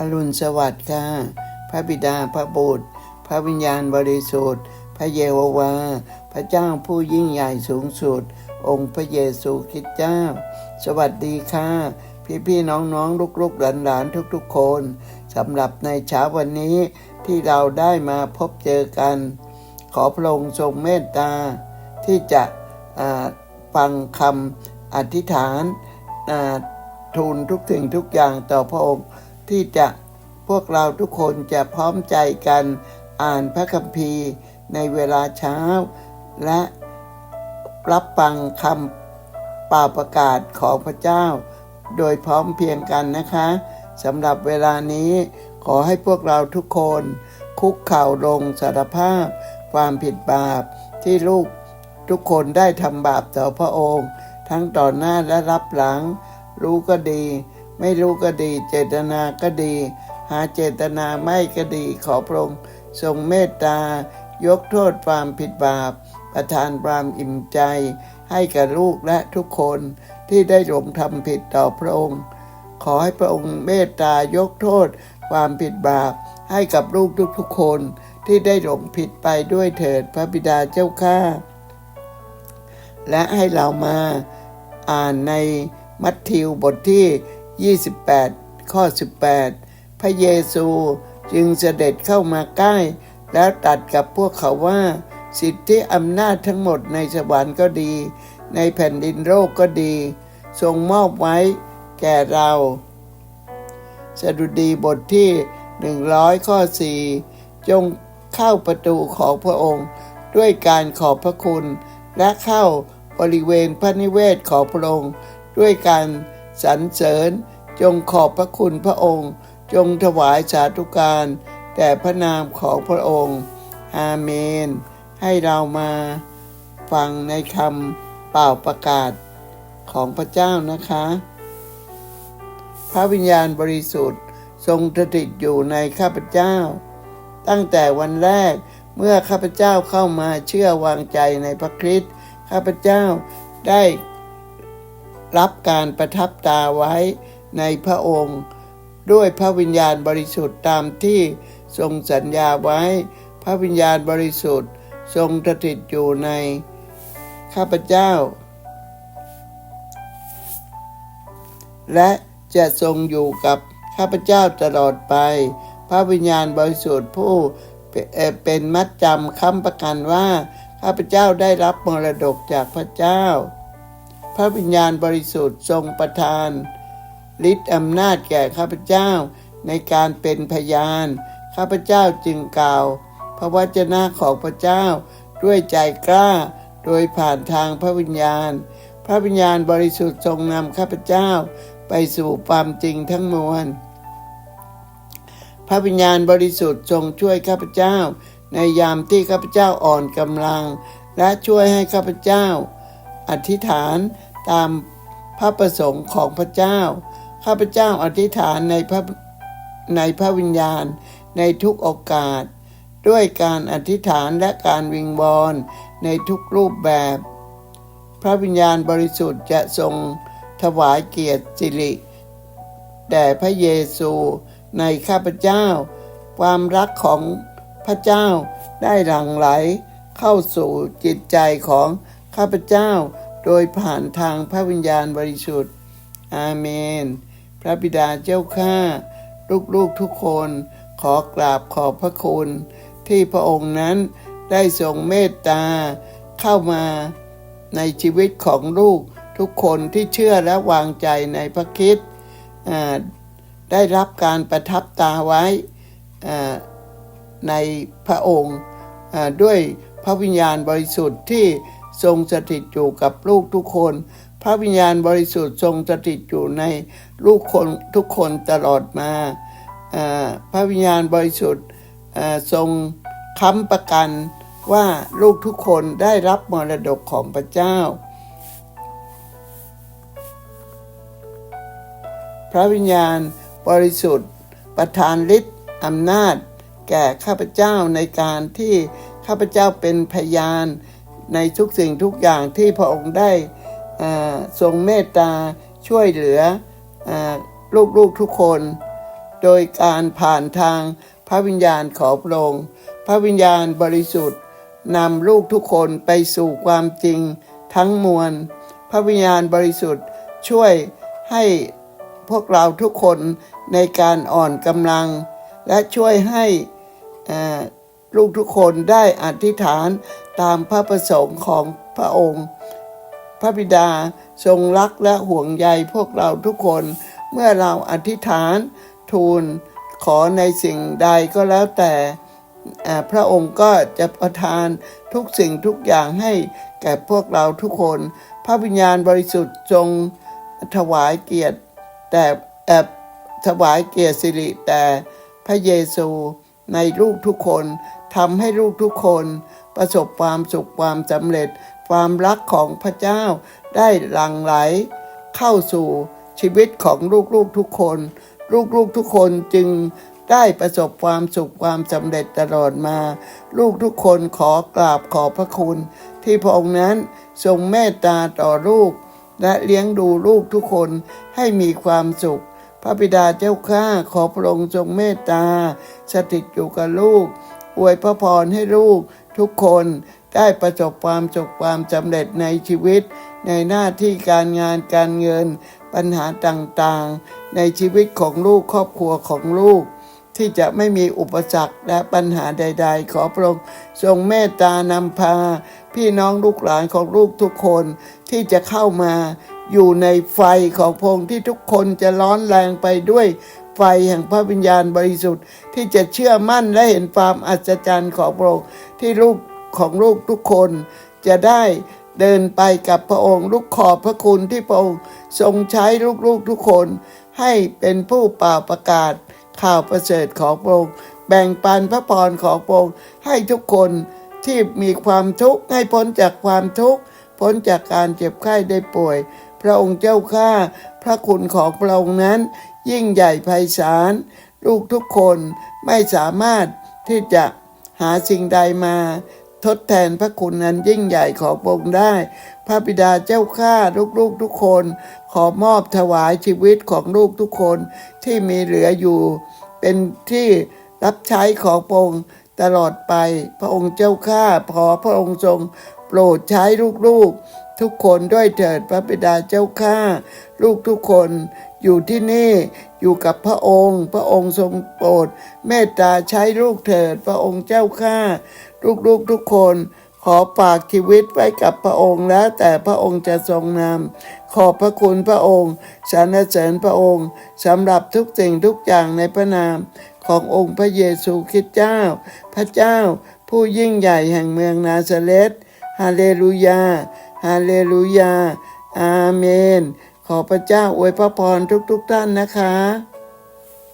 อรุณสวัสดิ์ค่ะ พระบิดาพระบุตร พระวิญญาณบริสุทธิ์ พระเยโฮวา พระเจ้าผู้ยิ่งใหญ่สูงสุด องค์พระเยซูคริสต์เจ้า สวัสดีค่ะ พี่พี่น้องน้องลูกลูกหลานหลานทุกๆคนสำหรับในเช้าวันนี้ที่เราได้มาพบเจอกัน ขอพระองค์ทรงเมตตา ที่จะฟังคำอธิษฐานทูลทุกสิ่งทุกอย่างต่อพระองค์ ที่จะพวกเราทุกคนจะพร้อมใจกันอ่านพระคัมภีร์ในเวลาเช้า และรับฟังคำป่าประกาศของพระเจ้า โดยพร้อมเพียงกันนะคะสำหรับเวลานี้ขอให้พวกเราทุกคน คุกเข่าลงสารภาพ ความผิดบาปที่ลูกทุกคนได้ทำบาปต่อพระองค์ ทั้งต่อหน้าและรับหลัง รู้ก็ดี ไม่รู้ก็ดี เจตนาก็ดี หาเจตนาไม่ก็ดีขอพระองค์ทรงเมตตายกโทษความผิดบาป ประทานความอิ่มใจ ให้กับลูกและทุกคนที่ได้หลงทำผิดต่อพระองค์ ขอให้พระองค์เมตตายกโทษความผิดบาป ให้กับลูกทุกๆคนที่ได้หลงผิดไปด้วยเถิดพระบิดาเจ้าข้าและให้เรามาอ่านในมัทธิวบทที่ 28 ข้อ 18 พระเยซูจึงเสด็จเข้ามาใกล้ แล้วตรัดกับพวกเขาว่า สิทธิอำนาจทั้งหมดในสวรรค์ก็ดี ในแผ่นดินโลกก็ดี ทรงมอบไว้แก่เราสดุดีบทที่ 100 ข้อ 4 จงเข้าประตูของพระองค์ ด้วยการขอบพระคุณ และเข้าบริเวณพระนิเวศของพระองค์ ด้วยการ สรรเสริญ จงขอบพระคุณพระองค์ จงถวายสาธุการแด่พระนามของพระองค์ อาเมน ให้เรามาฟังในคำเป่าประกาศของพระเจ้านะคะ พระวิญญาณบริสุทธิ์ทรงสถิตอยู่ในข้าพเจ้า ตั้งแต่วันแรกเมื่อข้าพเจ้าเข้ามาเชื่อวางใจในพระคริสต์ข้าพเจ้าได้ รับการประทับตาไว้ในพระองค์ ด้วยพระวิญญาณบริสุทธิ์ตามที่ทรงสัญญาไว้ พระวิญญาณบริสุทธิ์ทรงสถิตอยู่ใน ข้าพเจ้า และจะทรงอยู่กับข้าพเจ้าตลอดไป พระวิญญาณบริสุทธิ์ผู้เป็นมัดจำค้ำประกันว่า ข้าพเจ้าได้รับมรดกจากพระเจ้า พระวิญญาณบริสุทธิ์ทรงประทานฤทธิ์อำนาจแก่ข้าพเจ้าในการเป็นพยาน ข้าพเจ้าจึงกล่าว พระวจนะของพระเจ้าด้วยใจกล้า โดยผ่านทางพระวิญญาณ พระวิญญาณบริสุทธิ์ทรงนำข้าพเจ้าไปสู่ความจริงทั้งมวล พระวิญญาณบริสุทธิ์ทรงช่วยข้าพเจ้า ในยามที่ข้าพเจ้าอ่อนกำลัง และช่วยให้ข้าพเจ้า อธิษฐานตามพระประสงค์ของพระเจ้า ข้าพเจ้าอธิษฐานในพระในพระวิญญาณในทุกโอกาส ด้วยการอธิษฐานและการวิงวอนในทุกรูปแบบ พระวิญญาณบริสุทธิ์จะทรงถวายเกียรติสิริแด่พระเยซูในข้าพเจ้า ความรักของพระเจ้าได้หลั่งไหลเข้าสู่จิตใจของ ข้าพเจ้าโดยผ่านทางพระวิญญาณบริสุทธิ์ อาเมน พระบิดาเจ้าข้าลูกๆทุกคนขอกราบขอบพระคุณ ที่พระองค์นั้นได้ทรงเมตตา เข้ามาในชีวิตของลูกทุกคนที่เชื่อและวางใจในพระคิดได้รับการประทับตาไว้ในพระองค์ด้วยพระวิญญาณบริสุทธิ์ที่ ทรงสถิตอยู่กับลูกทุกคน พระวิญญาณบริสุทธิ์ทรงสถิตอยู่ในลูกคนทุกคนตลอดมาพระวิญญาณบริสุทธิ์ทรงค้ำประกันว่าลูกทุกคนได้รับมรดกของพระเจ้า พระวิญญาณบริสุทธิ์ ประทานฤทธิ์อำนาจ แก่ข้าพเจ้าในการที่ข้าพเจ้าเป็นพยาน ในทุกสิ่งทุกอย่างที่พระองค์ได้ทรงเมตตาช่วยเหลืออลูกๆทุกคน โดยการผ่านทางพระวิญญาณขอพระองค์พระวิญญาณบริสุทธิ์นำลูกทุกคนไปสู่ความจริงทั้งมวล พระวิญญาณบริสุทธิ์ช่วยให้พวกเราทุกคนในการอ่อนกำลัง และช่วยให้อ่อ ลูกทุกคนได้อธิษฐานตามพระประสงค์ของพระองค์ พระบิดาทรงรักและห่วงใยพวกเราทุกคน เมื่อเราอธิษฐานทูลขอในสิ่งใดก็แล้วแต่พระองค์ก็จะประทานทุกสิ่งทุกอย่างให้แก่พวกเราทุกคน พระวิญญาณบริสุทธิ์ทรงถวายเกียรติแต่แอบถวายเกียรติสิริแต่พระเยซูในลูกทุกคน ทำให้ลูกทุกคนประสบความสุขความสำเร็จ ความรักของพระเจ้าได้หลั่งไหล เข้าสู่ชีวิตของลูกๆทุกคน ลูกๆทุกคนจึงได้ประสบความสุขความสำเร็จตลอดมา ลูกทุกคนขอกราบขอบพระคุณ ที่พระองค์นั้นทรงเมตตาต่อลูก และเลี้ยงดูลูกทุกคนให้มีความสุข พระบิดาเจ้าข้าขอพระองค์ทรงเมตตาสถิตอยู่กับลูก อวยพระพรให้ลูกทุกคนได้ประสบความสุขความสำเร็จในชีวิต ในหน้าที่การงานการเงิน ปัญหาต่างๆ ในชีวิตของลูกครอบครัวของลูก ที่จะไม่มีอุปสรรคและปัญหาใด ๆ ขอพระองค์ทรงเมตตานำพา พี่น้องลูกหลานของลูกทุกคนที่จะเข้ามาอยู่ในไฟของพงที่ทุกคนจะร้อนแรงไปด้วย ไฟแห่งพระวิญญาณบริสุทธิ์ ที่จะเชื่อมั่นและเห็นความอัศจรรย์ของพระองค์ที่ลูกของลูกทุกคนจะได้เดินไปกับพระองค์ลูกขอบพระคุณที่พระองค์ทรงใช้ลูกๆทุกคน ให้เป็นผู้เป่าประกาศข่าวประเสริฐของพระองค์แบ่งปันพระพรของพระองค์ให้ทุกคนที่มีความทุกข์ให้พ้นจากความทุกข์ พ้นจากการเจ็บไข้ได้ป่วย พระองค์เจ้าข้า ระคุณของพระองค์นั้น ยิ่งใหญ่ไพศาลลูกทุกคนไม่สามารถที่จะหาสิ่งใดมา ทดแทนพระคุณนั้นยิ่งใหญ่ของพระองค์ได้ พระบิดาเจ้าข้าลูกๆทุกคน ขอมอบถวายชีวิตของลูกทุกคนที่มีเหลืออยู่ เป็นที่รับใช้ของพระองค์ตลอดไป พระองค์เจ้าข้าขอพระองค์ทรงโปรดใช้ลูกๆ ทุกคนด้วยเถิดพระบิดาเจ้าข้าลูกทุกคนอยู่ที่นี่อยู่กับพระองค์ พระองค์ทรงโปรดเมตตาใช้ลูกเถิดพระองค์เจ้าข้าลูกๆทุกคนขอฝากชีวิตไว้กับพระองค์แล้วแต่พระองค์จะทรงนำขอบพระคุณพระองค์สรรเสริญพระองค์สำหรับทุกสิ่งทุกอย่างในพระนามขององค์พระเยซูคริสต์เจ้า พระเจ้าผู้ยิ่งใหญ่แห่งเมืองนาซาเรตฮาเลลูยา ฮาเลลูยา อาเมน ขอพระเจ้าอวยพระพรทุกๆทท่านนะคะ